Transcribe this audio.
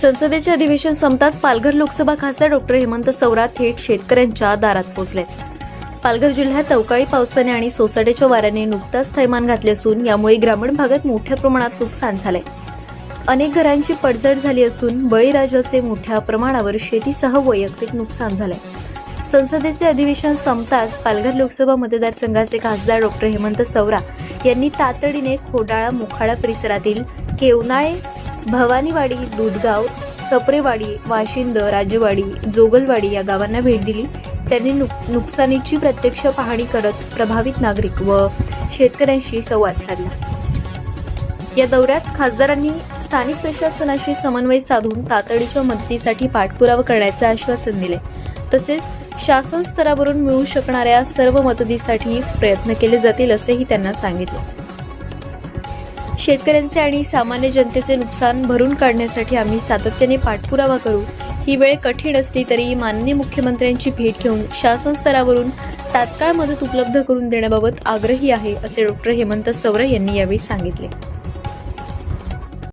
संसदेचे अधिवेशन संपताच पालघर लोकसभा खासदार डॉक्टर हेमंत सवरा थेट शेतकऱ्यांच्या दारात पोहोचले. पालघर जिल्ह्यात अवकाळी पावसाने आणि सोसाट्याच्या वाऱ्याने नुकताच थैमान घातले असून यामुळे ग्रामीण भागात मोठ्या प्रमाणात नुकसान झाले. अनेक घरांची पडझड झाली असून बळीराजाचे मोठ्या प्रमाणावर शेतीसह वैयक्तिक नुकसान झाले. संसदेचे अधिवेशन संपताच पालघर लोकसभा मतदारसंघाचे खासदार डॉक्टर हेमंत सवरा यांनी तातडीने खोडाळा मोखाडा परिसरातील केवनाळे भवानीवाडी दूधगाव सप्रेवाडी वाशिंद राजवाडी जोगलवाडी या गावांना भेट दिली. त्यांनी नुक नुकसानीची प्रत्यक्ष पाहणी करत प्रभावित नागरिक व शेतकऱ्यांशी संवाद साधला. या दौऱ्यात खासदारांनी स्थानिक प्रशासनाशी समन्वय साधून तातडीच्या मदतीसाठी पाठपुरावा करण्याचे आश्वासन दिले. तसेच शासन स्तरावरून मिळू शकणाऱ्या सर्व मदतीसाठी प्रयत्न केले जातील असेही त्यांना सांगितले. शेतकऱ्यांचे आणि सामान्य जनतेचे नुकसान भरून काढण्यासाठी आम्ही सातत्याने पाठपुरावा करू. ही वेळ कठीण असली तरी माननीय मुख्यमंत्र्यांची भेट घेऊन शासन स्तरावरून तात्काळ मदत उपलब्ध करून देण्याबाबत आग्रही आहे असे डॉक्टर हेमंत सवरे यांनी यावेळी सांगितले.